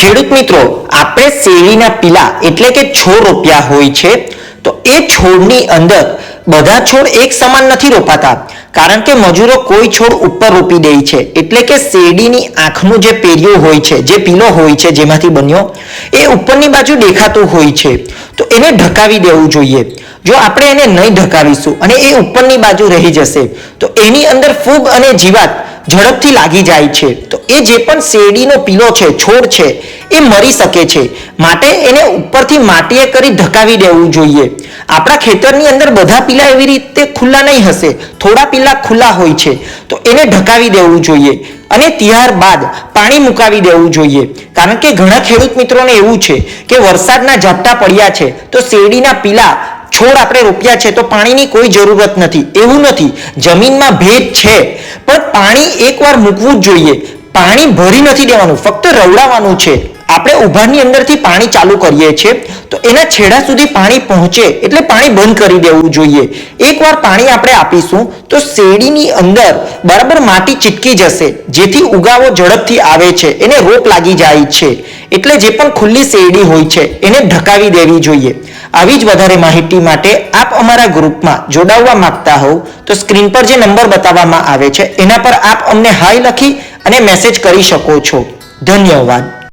ખેડૂત મિત્રો, આપણે શેરડીના પીલા એટલે કે છોડ રોપ્યા હોય છે, તો એ છોડની અંદર બધા છોડ એક સમાન નથી રોપાતા. કારણ કે મજૂરો કોઈ છોડ ઉપર રોપી દે છે. એટલે કે શેરડીની આંખનું જે પેરિયો હોય છે, જે પીલો હોય છે, જેમાંથી બન્યો, એ ઉપરની બાજુ દેખાતું હોય છે. તો એને ઢકાવી દેવું જોઈએ. જો આપણે એને નહીં ઢકાવીશું અને એ ઉપરની બાજુ રહી જશે, તો એની અંદર ફૂગ અને જીવાત ઝડપથી લાગી જાય છે. તો એ જે પણ શેરડીનો પીલો છે, છોડ છે, એ મરી શકે છે. માટે એને ઉપરથી માટીએ કરી ધકાવી દેવું જોઈએ. આપણા ખેતરની અંદર બધા પીલા એવી રીતે ખુલ્લા નહીં હશે. થોડા પીલા ખુલ્લા હોય છે. તો એને ઢકાવી દેવું જોઈએ. અને ત્યારબાદ પાણી મુકાવી દેવું જોઈએ. કારણ કે ઘણા ખેડૂત મિત્રોને એવું છે કે વરસાદના ઝાપટા પડ્યા છે. તો શેરડીના પીલા છોડ આપણે રોપ્યા છે તો પાણીની કોઈ જરૂરત નથી. એવું નથી. જમીનમાં ભેજ છે. પણ પાણી એકવાર મૂકવું જ જોઈએ. પાણી ભરી નથી દેવાનું. ફક્ત રવડાવવાનું છે. આપણે ઉભારની અંદરથી પાણી ચાલુ કરીએ છીએ, તો એના છેડા સુધી પાણી પહોંચે એટલે પાણી બંધ કરી દેવું જોઈએ. એકવાર પાણી આપણે આપીશું, તો શેરડીની અંદર બરાબર માટી ચીટકી જશે, જેથી ઉગાવો ઝડપથી આવે છે, એને રોપ લાગી જાય છે. એટલે જે પણ ખુલ્લી શેરડી હોય છે, એને ઢકાવી દેવી જોઈએ. આવી જ વધારે માહિતી માટે આપ અમારા ગ્રુપમાં જોડાવવા માંગતા હોવ, તો સ્ક્રીન પર જે નંબર બતાવવામાં આવે છે, એના પર આપ અમને હાય લખી અને મેસેજ કરી શકો છો. ધન્યવાદ.